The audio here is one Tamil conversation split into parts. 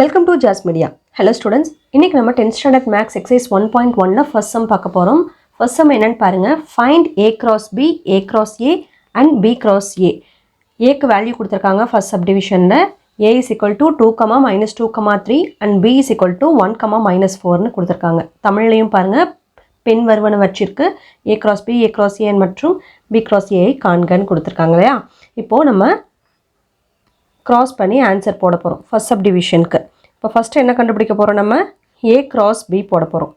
Welcome to Jaz media hello students இன்றைக்கி நம்ம tenth standard maths exercise one point ஒன்ல ஃபர்ஸ்ட் சம் பார்க்க போகிறோம் ஃபர்ஸ்ட் சம் என்னென்னு பாருங்கள் find A cross B A cross A and B cross A ஏக்கு வேல்யூ கொடுத்துருக்காங்க first சப்டிவிஷனில் A is equal to two comma minus two comma three and B is equal to one comma minus ஃபோர்னு கொடுத்துருக்காங்க. தமிழ்லையும் பாருங்கள் பெண் வருவன வச்சிருக்கு. A cross B A cross A மற்றும் பி கிராஸ் ஏஐ காண்கன்னு கொடுத்துருக்காங்க இல்லையா? இப்போது நம்ம கிராஸ் பண்ணி ஆன்சர் போட போகிறோம் ஃபர்ஸ்ட் சப் டிவிஷனுக்கு இப்போ ஃபஸ்ட்டு என்ன கண்டுபிடிக்க போகிறோம் நம்ம? ஏ கிராஸ் பி போட போகிறோம்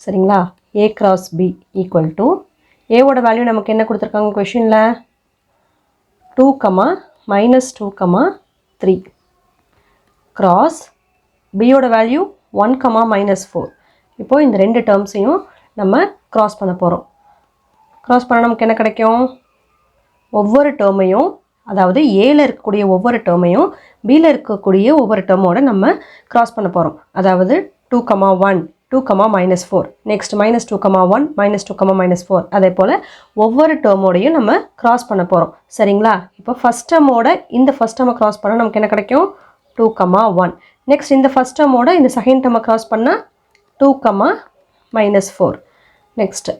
சரிங்களா? A cross B equal to ஏவோட வேல்யூ நமக்கு என்ன கொடுத்துருக்காங்க கொஷினில் two comma minus two comma three cross பியோட value one comma minus four இப்போது இந்த ரெண்டு டேர்ம்ஸையும் நம்ம க்ராஸ் பண்ண போகிறோம் க்ராஸ் பண்ண நமக்கு என்ன கிடைக்கும்? ஒவ்வொரு டேர்மையும் அதாவது ஏல இருக்கக்கூடிய ஒவ்வொரு டேர்மையும் பியில் இருக்கக்கூடிய ஒவ்வொரு டேர்மோட நம்ம கிராஸ் பண்ண போகிறோம் அதாவது two comma one two comma minus four next minus two comma one minus two comma minus four அதே போல் ஒவ்வொரு டேர்மோடையும் நம்ம கிராஸ் பண்ண போகிறோம் சரிங்களா? இப்போ ஃபஸ்ட் டேர்மோட இந்த ஃபஸ்ட் டேர்மை கிராஸ் பண்ணால் நமக்கு என்ன கிடைக்கும்? டூ கமா ஒன் நெக்ஸ்ட் இந்த ஃபஸ்ட் டேர்மோட இந்த செகண்ட் டேர்மை கிராஸ் பண்ணால் two comma minus four next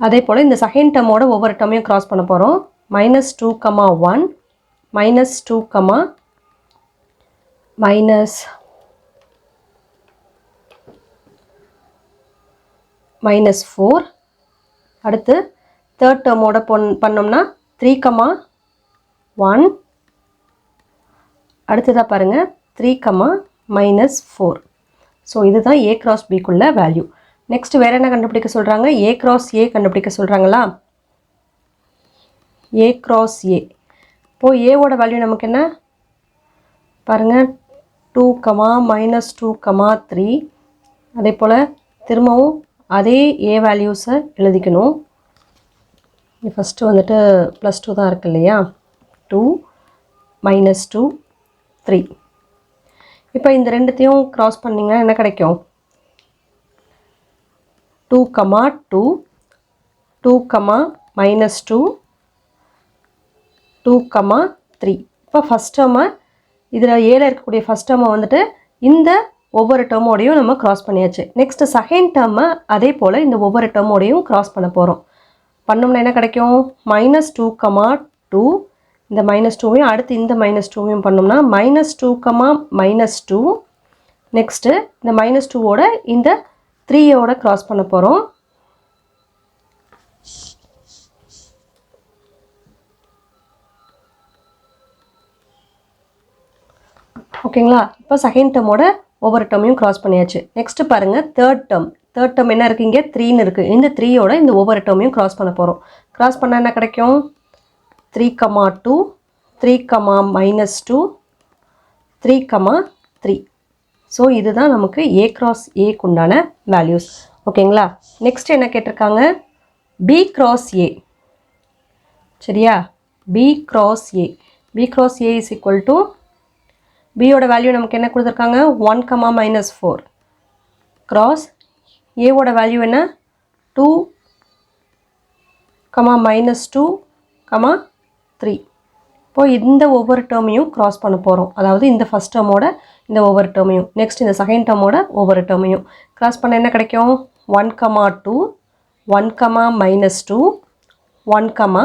அதே போல் இந்த செகண்ட் டேர்மோட ஒவ்வொரு டேர்மையும் கிராஸ் பண்ண போகிறோம் minus two comma one minus two comma minus minus four அடுத்து தேர்ட் டேர்மோட பொன் பண்ணோம்னா த்ரீ கமா ஒன் அடுத்ததாக பாருங்கள் three comma minus four so இதுதான் ஏ கிராஸ் பிக்குள்ள வேல்யூ நெக்ஸ்ட் வேறு என்ன கண்டுபிடிக்க சொல்கிறாங்க ஏ கிராஸ் ஏ கண்டுபிடிக்க சொல்கிறாங்களா ஏ க்ராஸ் ஏ இப்போது ஏவோட வேல்யூ நமக்கு என்ன? பாருங்கள் two comma minus two comma three அதே போல் திரும்பவும் அதே ஏ வேல்யூஸை எழுதிக்கணும். ஃபஸ்ட்டு வந்துட்டு ப்ளஸ் டூ தான் இருக்கு இல்லையா? டூ மைனஸ் டூ த்ரீ இப்போ இந்த ரெண்டுத்தையும் க்ராஸ் பண்ணிங்கன்னா என்ன கிடைக்கும்? Two comma two two comma minus two two comma three இப்போ ஃபஸ்ட் டேர்மை இதில் ஏழை இருக்கக்கூடிய ஃபஸ்ட் டேர்மை வந்துட்டு இந்த ஒவ்வொரு டேர்மோடையும் நம்ம க்ராஸ் பண்ணியாச்சு. நெக்ஸ்ட் செகண்ட் டேர்மை அதே போல் இந்த ஒவ்வொரு டேர்மோடையும் க்ராஸ் பண்ண போகிறோம் பண்ணோம்னா என்ன கிடைக்கும்? மைனஸ் டூ கமா டூ இந்த மைனஸ் டூவையும் அடுத்து இந்த மைனஸ் டூவையும் பண்ணோம்னா minus two comma minus two next இந்த மைனஸ் டூவோட இந்த த்ரீயோட க்ராஸ் பண்ண போகிறோம் ஓகேங்களா? இப்போ செகண்ட் டேர்மோட ஒவ்வொரு டேர்மையும் க்ராஸ் பண்ணியாச்சு. நெக்ஸ்ட் பாருங்கள் தேர்ட் டேர்ம் தேர்ட் டேர்ம் என்ன இருக்குது இங்கே? த்ரீன்னு இருக்குது இந்த த்ரீயோட இந்த ஒவ்வொரு டேர்மையும் க்ராஸ் பண்ண போகிறோம் க்ராஸ் பண்ணால் என்ன கிடைக்கும்? Three comma two three comma minus two three comma three so இதுதான் நமக்கு ஏ கிராஸ் ஏக்கு உண்டான வேல்யூஸ் ஓகேங்களா? நெக்ஸ்ட் என்ன கேட்டிருக்காங்க? பி கிராஸ் ஏ சரியா? B cross A B cross A is equal to பியோட வேல்யூ நமக்கு என்ன கொடுத்துருக்காங்க? One comma minus four cross ஏவோட வேல்யூ என்ன? Two comma minus two comma three இப்போ இந்த ஒவ்வொரு டேர்மையும் க்ராஸ் பண்ண போகிறோம் அதாவது இந்த ஃபஸ்ட் டேர்மோட இந்த ஒவ்வொரு டேர்மையும் நெக்ஸ்ட் இந்த செகண்ட் டேர்மோட ஒவ்வொரு டேர்மையும் க்ராஸ் பண்ண என்ன கிடைக்கும்? One comma two one comma minus two one comma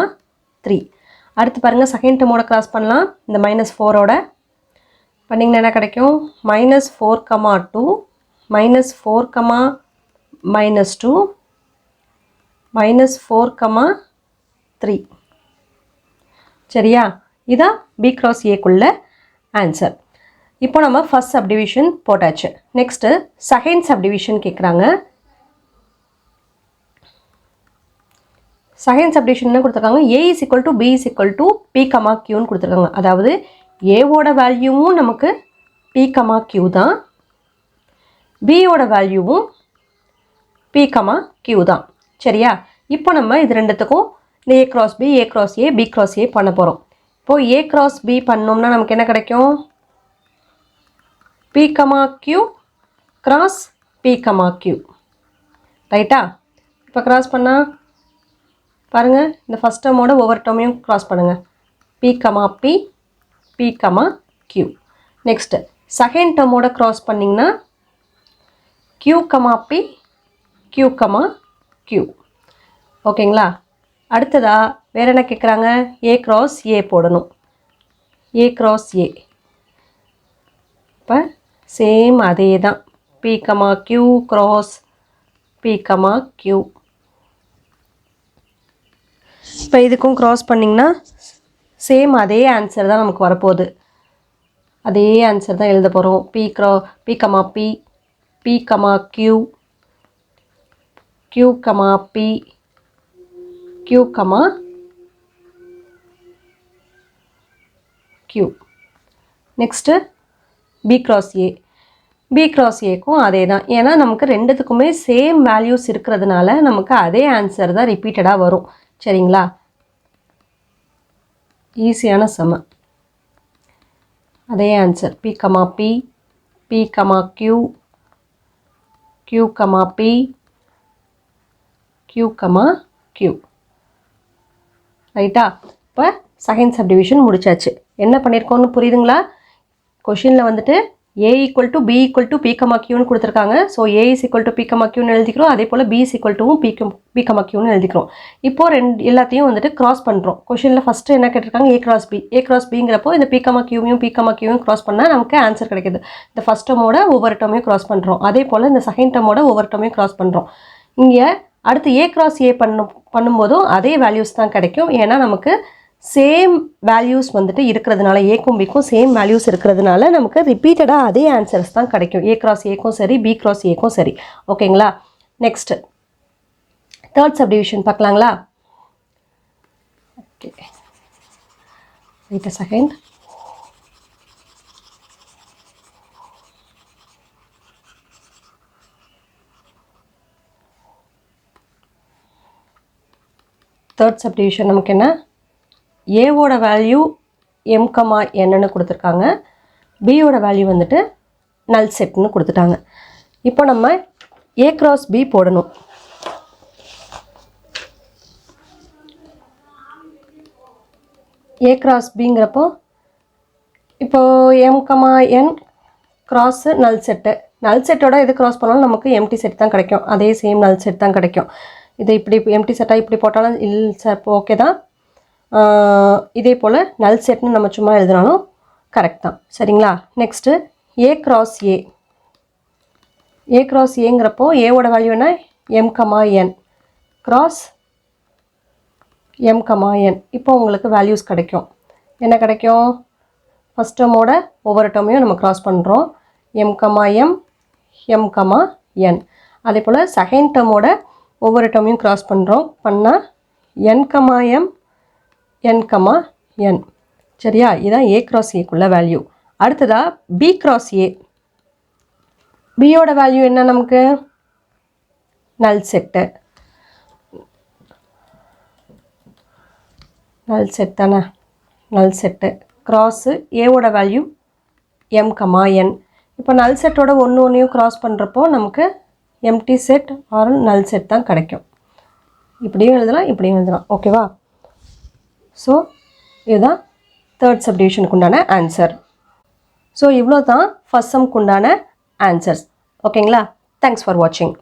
three அடுத்து பாருங்கள் செகண்ட் டேர்மோட க்ராஸ் பண்ணலாம். இந்த மைனஸ் ஃபோரோட பண்ணிங்கன்னா என்ன கிடைக்கும்? Minus four comma two minus four comma minus two minus four comma three சரியா? இதான் பி கிராஸ் ஏக்குள்ள ஆன்சர் இப்போ நம்ம ஃபஸ்ட் சப்டிவிஷன் போட்டாச்சு. நெக்ஸ்ட்டு செகண்ட் சப்டிவிஷன் கேட்குறாங்க செகண்ட் சப்டிவிஷன் என்ன கொடுத்துருக்காங்க? A is equal to B is equal to B comma கியூன்னு கொடுத்துருக்காங்க. அதாவது ஏவோட வேல்யூவும் நமக்கு பி கமா கியூ தான். பியோட வேல்யூவும் பி கமா கியூ தான். சரியா? இப்போ நம்ம இது ரெண்டுத்துக்கும் இந்த A cross B A cross A B cross A பண்ண போகிறோம் இப்போது ஏ கிராஸ் பி பண்ணோம்னா நமக்கு என்ன கிடைக்கும்? B comma Q cross B comma Q ரைட்டா இப்போ கிராஸ் பண்ணால் பாருங்கள் இந்த ஃபஸ்ட் டேர்மோட ஒவ்வொரு டேர்மையும் கிராஸ் பண்ணுங்கள் B comma B B comma Q next second டேர்மோட cross பண்ணிங்கன்னா Q comma B Q comma Q ஓகேங்களா அடுத்ததாக வேறு என்ன கேட்குறாங்க ஏ க்ராஸ் ஏ போடணும். ஏ க்ராஸ் ஏ இப்போ சேம் அதே தான் B comma Q cross B comma Q இப்போ இதுக்கும் க்ராஸ் பண்ணிங்கன்னா சேம் அதே ஆன்சர் தான் நமக்கு வரப்போகுது. அதே ஆன்சர் தான் எழுத போகிறோம் B cross B comma B B comma Q Q comma B Q comma Q next B cross A B cross ஏக்கும் அதே தான். ஏன்னா நமக்கு ரெண்டுத்துக்குமே சேம் வேல்யூஸ் இருக்கிறதுனால நமக்கு அதே ஆன்சர் தான் ரிப்பீட்டடாக வரும். சரிங்களா? ஈஸியான சம. அதே answer B comma B B comma Q Q comma B Q comma Q ரைட்டா இப்போ செகண்ட் சப்டிவிஷன் முடிச்சாச்சு. என்ன பண்ணியிருக்கோம்னு புரியுதுங்களா? கொஷினில் வந்துட்டு A equal to B equal to B comma கியூன்னு கொடுத்துருக்காங்க. So A is equal to B comma கியூன்னு எழுதிக்கிறோம். அதே போல் பி இஸ் ஈக்குவல் டுவும் பி பிகமா கியூன்னு எழுதிக்கிறோம். இப்போ ரெண்டு எல்லாத்தையும் வந்துட்டு கிராஸ் பண்ணுறோம் கொஷினில் ஃபஸ்ட்டு என்ன கேட்டிருக்காங்க? A cross B A cross பிங்கிறப்போ இந்த பிகமா கியூவையும் பி கியூவையும் கிராஸ் பண்ணால் நமக்கு ஆன்சர் கிடைக்குது. இந்த ஃபஸ்ட் டேமோட ஒவ்வொரு டேமையும் கிராஸ் பண்ணுறோம் அதே போல் இந்த செகண்ட் டேமோட ஒவ்வொரு டேமையும் கிராஸ் பண்ணுறோம் இங்கே அடுத்து ஏ கிராஸ் ஏ பண்ணும் பண்ணும்போதும் அதே வேல்யூஸ் தான் கிடைக்கும். ஏன்னா நமக்கு சேம் வேல்யூஸ் வந்துட்டு இருக்கிறதுனால ஏக்கும் பிக்கும் சேம் வேல்யூஸ் இருக்கிறதுனால நமக்கு ரிப்பீட்டடாக அதே ஆன்சர்ஸ் தான் கிடைக்கும். ஏ கிராஸ் ஏக்கும் சரி பி கிராஸ் ஏக்கும் சரி. ஓகேங்களா next third subdivision பார்க்கலாங்களா? Okay wait uh second third subdivision நமக்கு என்ன? ஏவோட வேல்யூ எம்கமா என்னென்னு என்னன்னு கொடுத்துருக்காங்க. பியோட வேல்யூ வந்துட்டு நல் செட்னு கொடுத்துட்டாங்க. இப்போ நம்ம ஏ கிராஸ் பி போடணும். ஏ கிராஸ் பிங்கிறப்போ இப்போது M comma N cross null set null செட்டோட எது கிராஸ் பண்ணாலும் நமக்கு எம்டி செட் தான் கிடைக்கும். அதே சேம் நல் செட் தான் கிடைக்கும். இது இப்படி எம்டி செட்டாக இப்படி போட்டாலும் இல் சார் ஓகே தான். இதே போல் நல் செட்னு நம்ம சும்மா எழுதினாலும் கரெக்ட் தான். சரிங்களா? Next A cross A A cross ஏங்கிறப்போ ஏவோட வேல்யூ என்ன? M comma N cross M comma N இப்போ உங்களுக்கு வேல்யூஸ் கிடைக்கும். என்ன கிடைக்கும்? ஃபஸ்ட் டேர்மோட ஒவ்வொரு டேர்மையும் நம்ம க்ராஸ் பண்ணுறோம் M comma M M comma N அதே போல் செகண்ட் டேர்மோட ஒவ்வொரு டேர்மையும் க்ராஸ் பண்ணுறோம் பண்ணால் N comma M N comma N சரியா? இதுதான் ஏ கிராஸ் ஏக்குள்ள வேல்யூ அடுத்ததாக பி கிராஸ் ஏ பியோட வேல்யூ என்ன நமக்கு? நல் செட்டு. நல் செட் தானே? Null set. க்ராஸு ஏவோட வேல்யூ எம் கமா என் இப்போ நல் செட்டோட ஒன்று ஒன்றையும் க்ராஸ் பண்ணுறப்போ நமக்கு empty set or null set தான் கிடைக்கும். இப்படியும் எழுதலாம் இப்படியும் எழுதலாம். ஓகேவா ஸோ இதுதான் தேர்ட் சப்டிவிஷனுக்கு உண்டான ஆன்சர் ஸோ இவ்வளோ தான் ஃபஸ்ட் சம்க்கு உண்டான ஆன்சர்ஸ் ஓகேங்களா தேங்க்ஸ் ஃபார் வாட்சிங்